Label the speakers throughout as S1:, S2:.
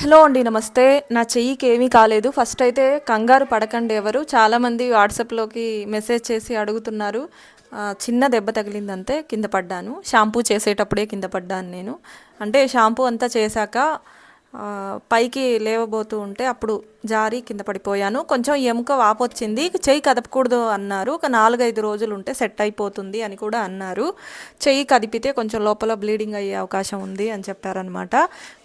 S1: Hello అండి నమస్తే. నా చెయ్యికి ఏమీ కాలేదు. ఫస్ట్ అయితే కంగారు పడకండి ఎవరు. చాలామంది వాట్సాప్లోకి మెసేజ్ చేసి అడుగుతున్నారు. చిన్న దెబ్బ తగిలింది అంతే కింద పడ్డాను. షాంపూ చేసేటప్పుడే కింద పడ్డాను నేను. అంటే షాంపూ అంతా చేశాక పైకి లేవబోతూ ఉంటే అప్పుడు జారి కింద పడిపోయాను. కొంచెం ఎముక వాపు వచ్చింది. చెయ్యి కదపకూడదు అన్నారు. ఒక నాలుగైదు రోజులు ఉంటే సెట్ అయిపోతుంది అని కూడా అన్నారు. చెయ్యి కదిపితే కొంచెం లోపల బ్లీడింగ్ అయ్యే అవకాశం ఉంది అని చెప్పారనమాట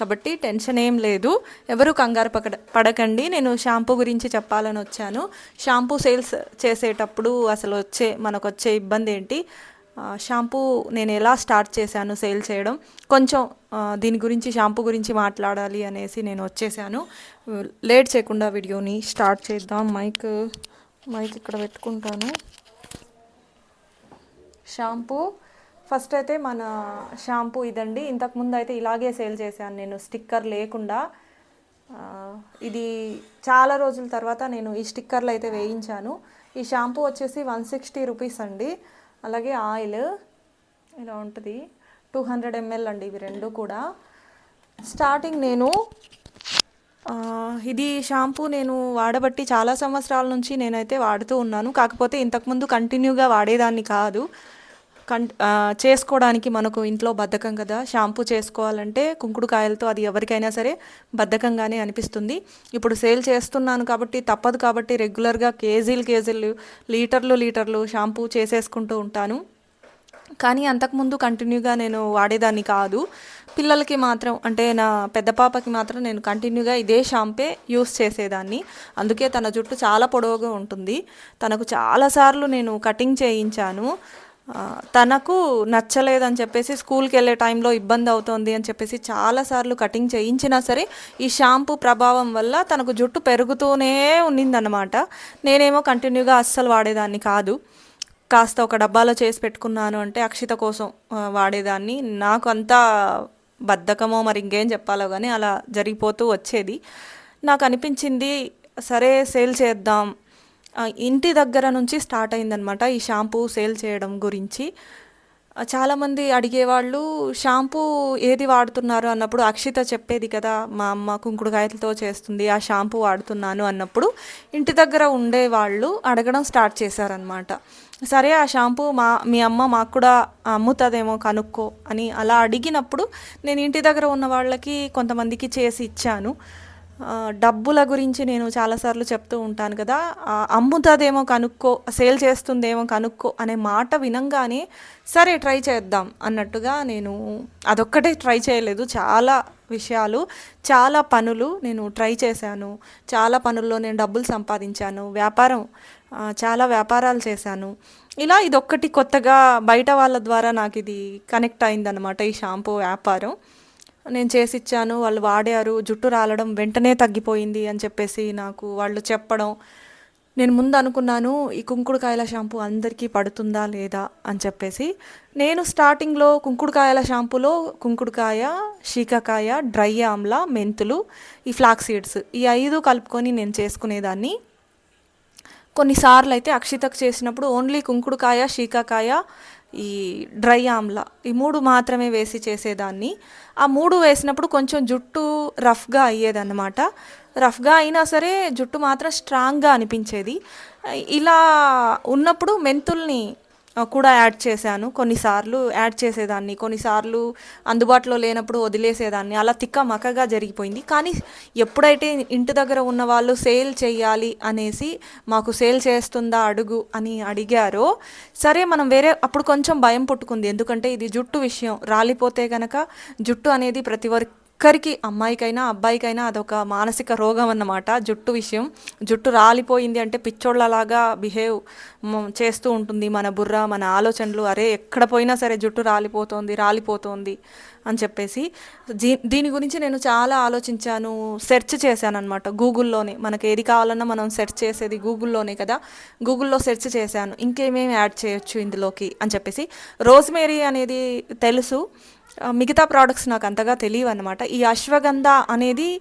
S1: కాబట్టి టెన్షన్ ఏం లేదు. ఎవరు కంగారు పకడ పడకండి. నేను షాంపూ గురించి చెప్పాలని వచ్చాను. షాంపూ సేల్స్ చేసేటప్పుడు అసలు వచ్చే మనకు వచ్చే ఇబ్బంది ఏంటి? షాంపూ నేను ఎలా స్టార్ట్ చేశాను సేల్ చేయడం కొంచెం దీని గురించి షాంపూ గురించి మాట్లాడాలి అనేసి నేను వచ్చేసాను. లేట్ చేయకుండా వీడియోని స్టార్ట్ చేద్దాం. మైక్ మైక్ ఇక్కడ పెట్టుకుంటాను. షాంపూ. ఫస్ట్ అయితే మన షాంపూ ఇదండి. ఇంతకుముందు అయితే ఇలాగే సేల్ చేశాను నేను స్టిక్కర్ లేకుండా. ఇది చాలా రోజుల తర్వాత నేను ఈ స్టిక్కర్లు అయితే వేయించాను. ఈ షాంపూ వచ్చేసి వన్ సిక్స్టీ రూపీస్ అండి. అలాగే ఆయిల్ ఇలా ఉంటుంది. టూ హండ్రెడ్ ఎంఎల్ అండి ఇవి రెండు కూడా. స్టార్టింగ్ నేను ఇది షాంపూ నేను వాడబట్టి చాలా సంవత్సరాల నుంచి నేనైతే వాడుతూ ఉన్నాను. కాకపోతే ఇంతకుముందు కంటిన్యూగా వాడేదాన్ని కాదు. కం చేసుకోవడానికి మనకు ఇంట్లో బద్ధకం కదా. షాంపూ చేసుకోవాలంటే కుంకుడుకాయలతో అది ఎవరికైనా సరే బద్ధకంగానే అనిపిస్తుంది. ఇప్పుడు సేల్ చేస్తున్నాను కాబట్టి తప్పదు కాబట్టి రెగ్యులర్గా కేజీలు కేజీలు లీటర్లు లీటర్లు షాంపూ చేసేసుకుంటూ ఉంటాను. కానీ అంతకుముందు కంటిన్యూగా నేను వాడేదాన్ని కాదు. పిల్లలకి మాత్రం అంటే నా పెద్ద పాపకి మాత్రం నేను కంటిన్యూగా ఇదే షాంపే యూస్ చేసేదాన్ని. అందుకే తన జుట్టు చాలా పొడవుగా ఉంటుంది. తనకు చాలాసార్లు నేను కటింగ్ చేయించాను. తనకు నచ్చలేదని చెప్పేసి స్కూల్కి వెళ్ళే టైంలో ఇబ్బంది అవుతుంది అని చెప్పేసి చాలాసార్లు కటింగ్ చేయించినా సరే ఈ షాంపూ ప్రభావం వల్ల తనకు జుట్టు పెరుగుతూనే ఉన్నిందనమాట నేనేమో కంటిన్యూగా అస్సలు వాడేదాన్ని కాదు. కాస్త ఒక డబ్బాలో చేసి పెట్టుకున్నాను అంటే అక్షిత కోసం వాడేదాన్ని. నాకు అంతా బద్ధకమో మరి ఇంకేం చెప్పాలో కానీ అలా జరిగిపోతూ వచ్చేది. నాకు అనిపించింది సరే సేల్ చేద్దాం ఇంటి దగ్గర నుంచి స్టార్ట్ అయిందనమాట ఈ షాంపూ సేల్ చేయడం గురించి. చాలామంది అడిగేవాళ్ళు షాంపూ ఏది వాడుతున్నారు? అన్నప్పుడు అక్షిత చెప్పేది కదా మా అమ్మ కుంకుడుకాయలతో చేస్తుంది ఆ షాంపూ వాడుతున్నాను అన్నప్పుడు ఇంటి దగ్గర ఉండేవాళ్ళు అడగడం స్టార్ట్ చేశారనమాట సరే ఆ షాంపూ మా మీ అమ్మ మాకు కూడా అమ్ముతుందేమో కనుక్కో అని అలా అడిగినప్పుడు నేను ఇంటి దగ్గర ఉన్న వాళ్ళకి కొంతమందికి చేసి ఇచ్చాను. డబ్బుల గురించి నేను చాలాసార్లు చెప్తూ ఉంటాను కదా. అమ్ముతుందేమో కనుక్కో సేల్ చేస్తుందేమో కనుక్కో అనే మాట వినంగానే సరే ట్రై చేద్దాం అన్నట్టుగా నేను అదొక్కటే ట్రై చేయలేదు. చాలా విషయాలు చాలా పనులు నేను ట్రై చేశాను. చాలా పనుల్లో నేను డబ్బులు సంపాదించాను. వ్యాపారం చాలా వ్యాపారాలు చేశాను. ఇలా ఇదొక్కటి కొత్తగా బయట వాళ్ళ ద్వారా నాకు ఇది కనెక్ట్ అయిందనమాట ఈ షాంపూ వ్యాపారం. నేను చేసి ఇచ్చాను వాళ్ళు వాడారు జుట్టు రాలడం వెంటనే తగ్గిపోయింది అని చెప్పేసి నాకు వాళ్ళు చెప్పడం. నేను ముందు అనుకున్నాను ఈ కుంకుడుకాయల షాంపూ అందరికీ పడుతుందా లేదా అని చెప్పేసి. నేను స్టార్టింగ్లో కుంకుడుకాయల షాంపూలో కుంకుడుకాయ శీకాకాయ డ్రై ఆమ్ల మెంతులు ఈ ఫ్లాక్ సీడ్స్ ఈ ఐదు కలుపుకొని నేను చేసుకునేదాన్ని. కొన్నిసార్లు అయితే అక్షితకు చేసినప్పుడు ఓన్లీ కుంకుడుకాయ శీకాకాయ ఈ డ్రై ఆమ్లా ఈ మూడు మాత్రమే వేసి చేసేదాన్ని. ఆ మూడు వేసినప్పుడు కొంచెం జుట్టు రఫ్గా అయ్యేదన్నమాట. రఫ్గా అయినా సరే జుట్టు మాత్రం స్ట్రాంగ్గా అనిపించేది. ఇలా ఉన్నప్పుడు మెంతుల్ని కూడా యాడ్ చేశాను. కొన్నిసార్లు యాడ్ చేసేదాన్ని. కొన్నిసార్లు అందుబాటులో లేనప్పుడు వదిలేసేదాన్ని. అలా తిక్క మక్కగా జరిగిపోయింది. కానీ ఎప్పుడైతే ఇంటి దగ్గర ఉన్న వాళ్ళు సేల్ చేయాలి అనేసి మాకు సేల్ చేస్తుందా అడుగు అని అడిగారో సరే మనం వేరే అప్పుడు కొంచెం భయం పుట్టుకుంది. ఎందుకంటే ఇది జుట్టు విషయం. రాలిపోతే గనక జుట్టు అనేది ప్రతి ఒక్కరికి అమ్మాయికైనా అబ్బాయికైనా అదొక మానసిక రోగం అన్నమాట. జుట్టు విషయం. జుట్టు రాలిపోయింది అంటే పిచ్చోళ్ళలాగా బిహేవ్ చేస్తూ ఉంటుంది మన బుర్ర మన ఆలోచనలు. అరే ఎక్కడ పోయినా సరే జుట్టు రాలిపోతోంది రాలిపోతోంది అని చెప్పేసి. దీ దీని గురించి నేను చాలా ఆలోచించాను సెర్చ్ చేశాను అనమాట గూగుల్లోనే. మనకి ఏది కావాలన్నా మనం సెర్చ్ చేసేది గూగుల్లోనే కదా. గూగుల్లో సెర్చ్ చేశాను ఇంకేమేమి యాడ్ చేయొచ్చు ఇందులోకి అని చెప్పేసి. రోజ్మేరీ అనేది తెలుసు. మిగతా ప్రోడక్ట్స్ నాకు అంతగా తెలియవు అనమాట ఈ అశ్వగంధ అనేది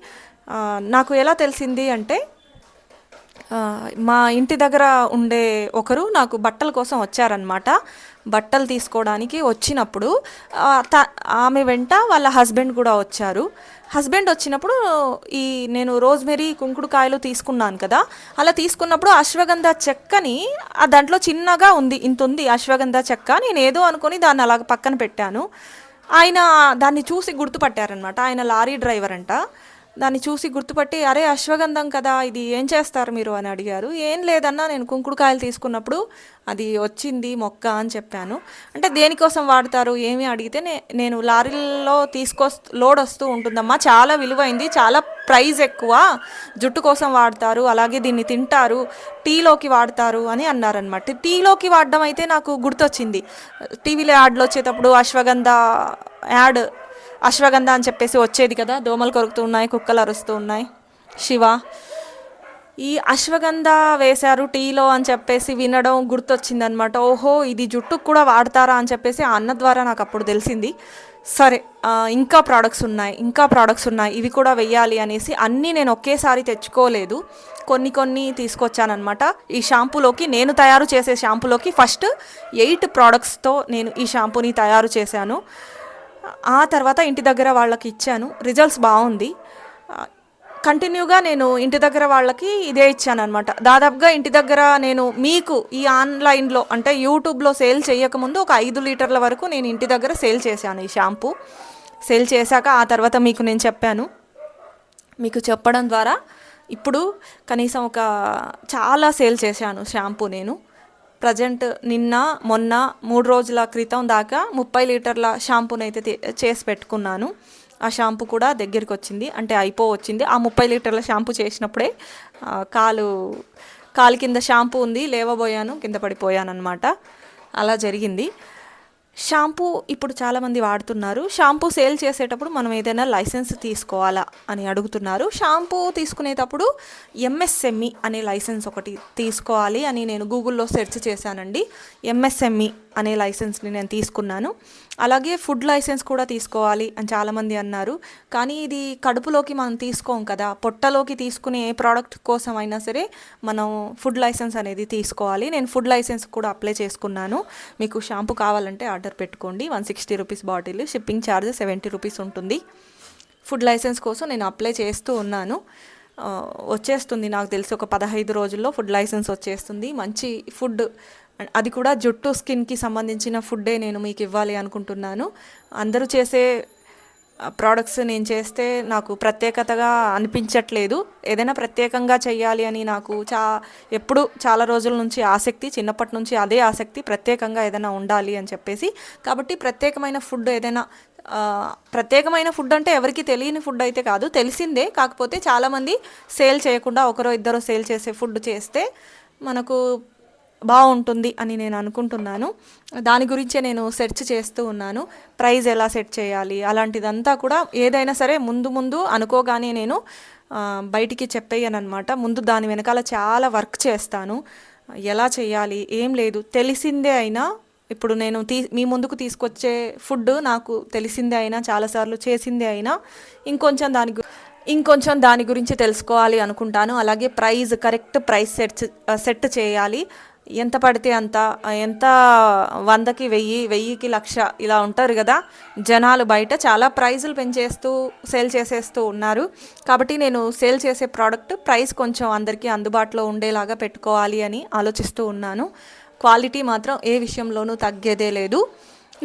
S1: నాకు ఎలా తెలిసింది అంటే మా ఇంటి దగ్గర ఉండే ఒకరు నాకు బట్టల కోసం వచ్చారనమాట బట్టలు తీసుకోవడానికి వచ్చినప్పుడు త- ఆమె వెంట వాళ్ళ హస్బెండ్ కూడా వచ్చారు. హస్బెండ్ వచ్చినప్పుడు ఈ నేను రోజ్మెరీ కుంకుడుకాయలు తీసుకున్నాను కదా. అలా తీసుకున్నప్పుడు అశ్వగంధ చెక్కని ఆ దాంట్లో చిన్నగా ఉంది ఇంత ఉంది అశ్వగంధ చెక్క. నేను ఏదో అనుకొని దాన్ని అలాగ పక్కన పెట్టాను. ఆయన దాన్ని చూసి గుర్తుపట్టారనమాట ఆయన లారీ డ్రైవర్ అంట. దాన్ని చూసి గుర్తుపట్టి అరే అశ్వగంధం కదా ఇది ఏం చేస్తారు మీరు? అని అడిగారు. ఏం లేదన్నా నేను కుంకుడుకాయలు తీసుకున్నప్పుడు అది వచ్చింది మొక్క అని చెప్పాను. అంటే దేనికోసం వాడతారు ఏమి అడిగితే నే- నేను లారీలో తీసుకొ లోడ్ వస్తూ ఉంటుందమ్మా చాలా విలువైంది చాలా ప్రైజ్ ఎక్కువ జుట్టు కోసం వాడతారు అలాగే దీన్ని తింటారు టీలోకి వాడతారు అని అన్నారనమాట టీలోకి వాడడం అయితే నాకు గుర్తొచ్చింది. టీవీలో యాడ్లు వచ్చేటప్పుడు అశ్వగంధ యాడ్ అశ్వగంధ అని చెప్పేసి వచ్చేది కదా దోమలు కొరుకుతూ ఉన్నాయి కుక్కలు అరుస్తూ ఉన్నాయి. శివ ఈ అశ్వగంధ వేశారు టీలో అని చెప్పేసి వినడం గుర్తొచ్చిందనమాట ఓహో ఇది జుట్టుకు కూడా వాడతారా అని చెప్పేసి ఆ అన్న ద్వారా నాకు అప్పుడు తెలిసింది. సరే ఇంకా ప్రోడక్ట్స్ ఉన్నాయి ఇంకా ప్రోడక్ట్స్ ఉన్నాయి ఇవి కూడా వెయ్యాలి అనేసి అన్నీ నేను ఒకేసారి తెచ్చుకోలేదు. కొన్ని కొన్ని తీసుకొచ్చానమాట ఈ షాంపూలోకి నేను తయారు చేసే షాంపూలోకి ఫస్ట్ ఎయిట్ ప్రోడక్ట్స్తో నేను ఈ షాంపూని తయారు చేశాను. ఆ తర్వాత ఇంటి దగ్గర వాళ్ళకి ఇచ్చాను. రిజల్ట్స్ బాగుంది. కంటిన్యూగా నేను ఇంటి దగ్గర వాళ్ళకి ఇదే ఇచ్చాను అనమాట దాదాపుగా ఇంటి దగ్గర నేను మీకు ఈ ఆన్లైన్లో అంటే యూట్యూబ్లో సేల్ చేయకముందు ఒక ఐదు లీటర్ల వరకు నేను ఇంటి దగ్గర సేల్ చేశాను ఈ షాంపూ. సేల్ చేశాక ఆ తర్వాత మీకు నేను చెప్పాను. మీకు చెప్పడం ద్వారా ఇప్పుడు కనీసం ఒక చాలా సేల్ చేశాను షాంపూ నేను. ప్రజెంట్ నిన్న మొన్న మూడు రోజుల క్రితం దాకా ముప్పై లీటర్ల షాంపూని అయితే చేసి పెట్టుకున్నాను. ఆ షాంపూ కూడా దగ్గరికి వచ్చింది అంటే అయిపో వచ్చింది ఆ ముప్పై లీటర్ల షాంపూ చేసినప్పుడే కాలు కాలు కింద షాంపూ ఉంది లేవబోయాను కింద పడిపోయాను అనమాట అలా జరిగింది. షాంపూ ఇప్పుడు చాలామంది వాడుతున్నారు. షాంపూ సేల్ చేసేటప్పుడు మనం ఏదైనా లైసెన్స్ తీసుకోవాలా అని అడుగుతున్నారు. షాంపూ తీసుకునేటప్పుడు ఎంఎస్ఎంఈ అనే లైసెన్స్ ఒకటి తీసుకోవాలి అని నేను గూగుల్లో సెర్చ్ చేశానండి. ఎంఎస్ఎంఈ అనే లైసెన్స్ని నేను తీసుకున్నాను. అలాగే ఫుడ్ లైసెన్స్ కూడా తీసుకోవాలి అని చాలామంది అన్నారు. కానీ ఇది కడుపులోకి మనం తీసుకోం కదా. పొట్టలోకి తీసుకునే ఏ ప్రోడక్ట్ కోసం అయినా సరే మనం ఫుడ్ లైసెన్స్ అనేది తీసుకోవాలి. నేను ఫుడ్ లైసెన్స్ కూడా అప్లై చేసుకున్నాను. మీకు షాంపూ కావాలంటే ఆర్డర్ పెట్టుకోండి. One sixty rupees bottle shipping charge seventy rupees ఉంటుంది. ఫుడ్ లైసెన్స్ కోసం నేను అప్లై చేస్తూ ఉన్నాను. వచ్చేస్తుంది. నాకు తెలిసి ఒక పదహైదు రోజుల్లో ఫుడ్ లైసెన్స్ వచ్చేస్తుంది. మంచి ఫుడ్ అది కూడా జుట్టు స్కిన్కి సంబంధించిన ఫుడ్డే నేను మీకు ఇవ్వాలి అనుకుంటున్నాను. అందరూ చేసే ప్రోడక్ట్స్ నేను చేస్తే నాకు ప్రత్యేకతగా అనిపించట్లేదు. ఏదైనా ప్రత్యేకంగా చేయాలి అని నాకు చా ఎప్పుడు చాలా రోజుల నుంచి ఆసక్తి చిన్నప్పటి నుంచి అదే ఆసక్తి ప్రత్యేకంగా ఏదైనా ఉండాలి అని చెప్పేసి. కాబట్టి ప్రత్యేకమైన ఫుడ్ ఏదైనా ప్రత్యేకమైన ఫుడ్ అంటే ఎవరికి తెలియని ఫుడ్ అయితే కాదు తెలిసిందే. కాకపోతే చాలామంది సేల్ చేయకుండా ఒకరో ఇద్దరు సేల్ చేసే ఫుడ్ చేస్తే మనకు బాగుంటుంది అని నేను అనుకుంటున్నాను. దాని గురించే నేను సెర్చ్ చేస్తూ ఉన్నాను. ప్రైజ్ ఎలా సెట్ చేయాలి? అలాంటిదంతా కూడా ఏదైనా సరే ముందు ముందు అనుకోగానే నేను బయటికి చెప్పేయనమాట ముందు దాని వెనకాల చాలా వర్క్ చేస్తాను. ఎలా చేయాలి? ఏం లేదు. తెలిసిందే అయినా ఇప్పుడు నేను తీ మీ ముందుకు తీసుకొచ్చే ఫుడ్ నాకు తెలిసిందే అయినా చాలాసార్లు చేసిందే అయినా ఇంకొంచెం దాని ఇంకొంచెం దాని గురించి తెలుసుకోవాలి అనుకుంటాను. అలాగే prize correct price set set చేయాలి. ఎంత పడితే అంత ఎంత వందకి వెయ్యి వెయ్యికి లక్ష ఇలా ఉంటారు కదా జనాలు బయట చాలా ప్రైజులు పెంచేస్తూ సేల్ చేసేస్తూ ఉన్నారు. కాబట్టి నేను సేల్ చేసే ప్రోడక్ట్ ప్రైస్ కొంచెం అందరికీ అందుబాటులో ఉండేలాగా పెట్టుకోవాలి అని ఆలోచిస్తూ ఉన్నాను. క్వాలిటీ మాత్రం ఏ విషయంలోనూ తగ్గేదే లేదు.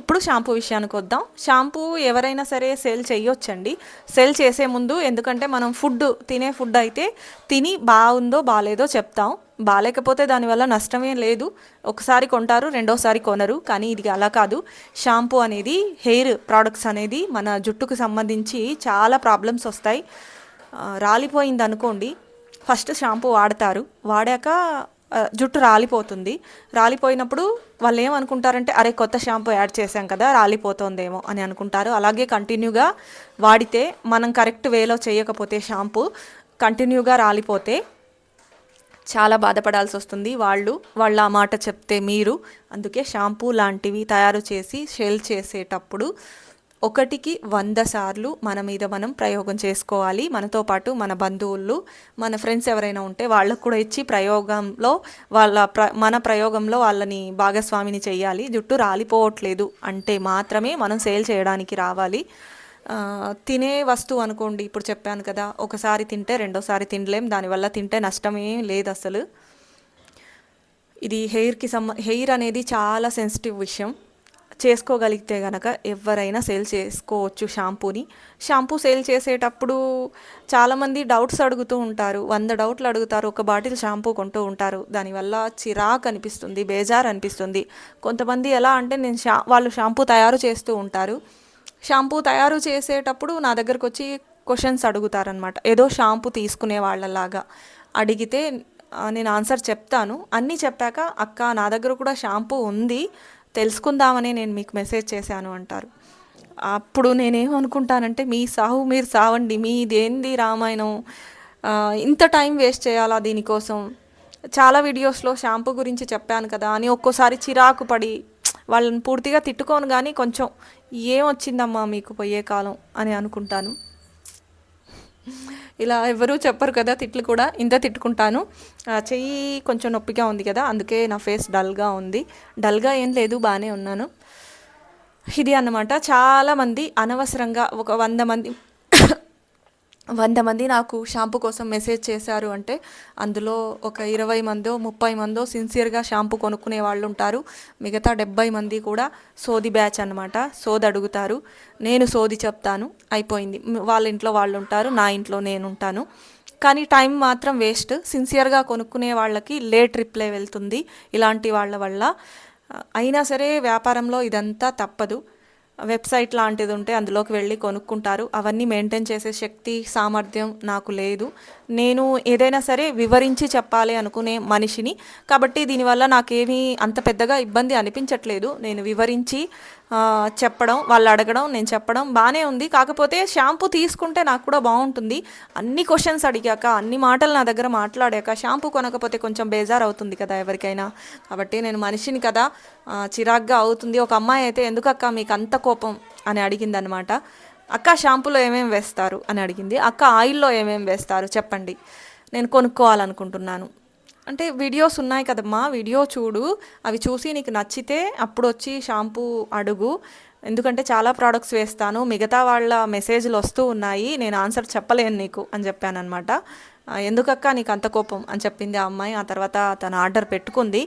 S1: ఇప్పుడు షాంపూ విషయానికి వద్దాం. షాంపూ ఎవరైనా సరే సేల్ చేయొచ్చండి. సేల్ చేసే ముందు ఎందుకంటే మనం ఫుడ్ తినే ఫుడ్ అయితే తిని బాగుందో బాగాలేదో చెప్తాం. బాగాలేకపోతే దానివల్ల నష్టమే లేదు. ఒకసారి కొంటారు రెండోసారి కొనరు. కానీ ఇది అలా కాదు. షాంపూ అనేది హెయిర్ ప్రోడక్ట్స్ అనేది మన జుట్టుకు సంబంధించి చాలా ప్రాబ్లమ్స్ వస్తాయి. రాలిపోయింది అనుకోండి ఫస్ట్ షాంపూ వాడతారు. వాడాక జుట్టు రాలిపోతుంది. రాలిపోయినప్పుడు వాళ్ళు ఏమనుకుంటారంటే అరే కొత్త షాంపూ యాడ్ చేశాం కదా రాలిపోతుందేమో అని అనుకుంటారు. అలాగే కంటిన్యూగా వాడితే మనం కరెక్ట్ వేలో చేయకపోతే షాంపూ కంటిన్యూగా రాలిపోతే చాలా బాధపడాల్సి వస్తుంది. వాళ్ళు వాళ్ళ ఆ మాట చెప్తే మీరు. అందుకే షాంపూ లాంటివి తయారు చేసి షేల్ చేసేటప్పుడు ఒకటికి వంద సార్లు మన మీద మనం ప్రయోగం చేసుకోవాలి. మనతో పాటు మన బంధువులు మన ఫ్రెండ్స్ ఎవరైనా ఉంటే వాళ్ళకు కూడా ఇచ్చి ప్రయోగంలో వాళ్ళ ప్ర మన ప్రయోగంలో వాళ్ళని భాగస్వామిని చేయాలి. జుట్టు రాలిపోవట్లేదు అంటే మాత్రమే మనం సేల్ చేయడానికి రావాలి. తినే వస్తువు అనుకోండి ఇప్పుడు చెప్పాను కదా ఒకసారి తింటే రెండోసారి తినలేం దానివల్ల తింటే నష్టమేం లేదు అసలు. ఇది హెయిర్కి సంబ హెయిర్ అనేది చాలా సెన్సిటివ్ విషయం. చేసుకోగలిగితే గనక ఎవరైనా సేల్ చేసుకోవచ్చు షాంపూని. షాంపూ సేల్ చేసేటప్పుడు చాలామంది డౌట్స్ అడుగుతూ ఉంటారు. వంద డౌట్లు అడుగుతారు. ఒక బాటిల్ షాంపూ కొంటూ ఉంటారు. దానివల్ల చిరాకు అనిపిస్తుంది బేజార్ అనిపిస్తుంది. కొంతమంది ఎలా అంటే నేను షా వాళ్ళు షాంపూ తయారు చేస్తూ ఉంటారు. షాంపూ తయారు చేసేటప్పుడు నా దగ్గరకు వచ్చి క్వశ్చన్స్ అడుగుతారనమాట ఏదో షాంపూ తీసుకునే వాళ్ళలాగా. అడిగితే నేను ఆన్సర్ చెప్తాను. అన్నీ చెప్పాక అక్క నా దగ్గర కూడా షాంపూ ఉంది. తెలుసుకుందామని నేను మీకు మెసేజ్ చేశాను అంటారు. అప్పుడు నేనేమనుకుంటానంటే మీ సాహు మీరు సావండి మీదేంది రామాయణం? ఇంత టైం వేస్ట్ చేయాలా దీనికోసం? చాలా వీడియోస్లో షాంపూ గురించి చెప్పాను కదా అని ఒక్కోసారి చిరాకు పడి వాళ్ళని పూర్తిగా తిట్టుకోను కానీ కొంచెం ఏం వచ్చిందమ్మా మీకు పోయే కాలం అని అనుకుంటాను. ఇలా ఎవరూ చెప్పరు కదా తిట్లు కూడా. ఇంత తిట్టుకుంటాను. ఆ, చెయ్యి కొంచెం నొప్పిగా ఉంది కదా అందుకే నా ఫేస్ డల్గా ఉంది. డల్గా ఏం లేదు బాగానే ఉన్నాను. ఇది అన్నమాట. చాలామంది అనవసరంగా ఒక వంద మంది వంద మంది నాకు షాంపూ కోసం మెసేజ్ చేశారు అంటే అందులో ఒక ఇరవై మందో ముప్పై మందో సిన్సియర్గా షాంపూ కొనుక్కునే వాళ్ళు ఉంటారు. మిగతా డెబ్బై మంది కూడా సోది బ్యాచ్ అనమాట సోది అడుగుతారు. నేను సోది చెప్తాను. అయిపోయింది. వాళ్ళ ఇంట్లో వాళ్ళు ఉంటారు. నా ఇంట్లో నేను ఉంటాను. కానీ టైం మాత్రం వేస్ట్. సిన్సియర్గా కొనుక్కునే వాళ్ళకి లేట్ రిప్లై వెళ్తుంది ఇలాంటి వాళ్ళ వల్ల. అయినా సరే వ్యాపారంలో ఇదంతా తప్పదు. వెబ్సైట్ లాంటిది ఉంటే అందులోకి వెళ్ళి కొనుక్కుంటారు. అవన్నీ మెయింటైన్ చేసే శక్తి సామర్థ్యం నాకు లేదు. నేను ఏదైనా సరే వివరించి చెప్పాలి అనుకునే మనిషిని. కాబట్టి దీనివల్ల నాకేమీ అంత పెద్దగా ఇబ్బంది అనిపించట్లేదు. నేను వివరించి చెప్పడం వాళ్ళు అడగడం నేను చెప్పడం బాగానే ఉంది. కాకపోతే షాంపూ తీసుకుంటే నాకు కూడా బాగుంటుంది అన్ని క్వశ్చన్స్ అడిగాక అన్ని మాటలు నా దగ్గర మాట్లాడాక షాంపూ కొనకపోతే కొంచెం బేజార్ అవుతుంది కదా ఎవరికైనా. కాబట్టి నేను మనిషిని కదా చిరాగ్గా అవుతుంది. ఒక అమ్మాయి అయితే ఎందుకు అక్క మీకు అంత కోపం అని అడిగింది అనమాట అక్క షాంపూలో ఏమేమి వేస్తారు అని అడిగింది. అక్క ఆయిల్లో ఏమేమి వేస్తారు చెప్పండి. నేను కొనుక్కోవాలనుకుంటున్నాను. అంటే వీడియోస్ ఉన్నాయి కదమ్మా వీడియో చూడు. అవి చూసి నీకు నచ్చితే అప్పుడు వచ్చి షాంపూ అడుగు. ఎందుకంటే చాలా ప్రోడక్ట్స్ వేస్తాను. మిగతా వాళ్ళ మెసేజ్లు వస్తూ ఉన్నాయి. నేను ఆన్సర్ చెప్పలేను నీకు అని చెప్పాను అనమాట ఎందుకక్క నీకు అంత కోపం అని చెప్పింది ఆ అమ్మాయి. ఆ తర్వాత తన ఆర్డర్ పెట్టుకుంది.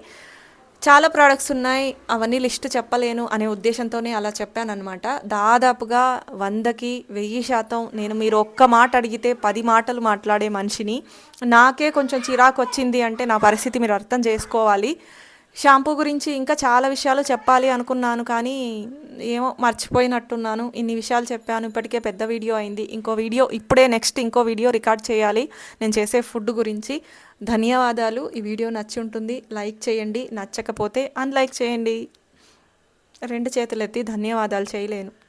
S1: చాలా ప్రోడక్ట్స్ ఉన్నాయి అవన్నీ లిస్ట్ చెప్పలేను అనే ఉద్దేశంతోనే అలా చెప్పానన్నమాట. దాదాపుగా వందకి వెయ్యి శాతం నేను మీరు ఒక్క మాట అడిగితే పది మాటలు మాట్లాడే మనిషిని. నాకే కొంచెం చిరాకు వచ్చింది అంటే నా పరిస్థితి మీరు అర్థం చేసుకోవాలి. షాంపూ గురించి ఇంకా చాలా విషయాలు చెప్పాలి అనుకున్నాను కానీ ఏమో మర్చిపోయినట్టున్నాను. ఇన్ని విషయాలు చెప్పాను. ఇప్పటికే పెద్ద వీడియో అయింది. ఇంకో వీడియో ఇప్పుడే నెక్స్ట్ ఇంకో వీడియో రికార్డ్ చేయాలి. నేను చేసే ఫుడ్ గురించి ధన్యవాదాలు. ఈ వీడియో నచ్చి ఉంటుంది. లైక్ చేయండి. నచ్చకపోతే అన్లైక్ చేయండి. రెండు చేతులెత్తి ధన్యవాదాలు చేయలేను.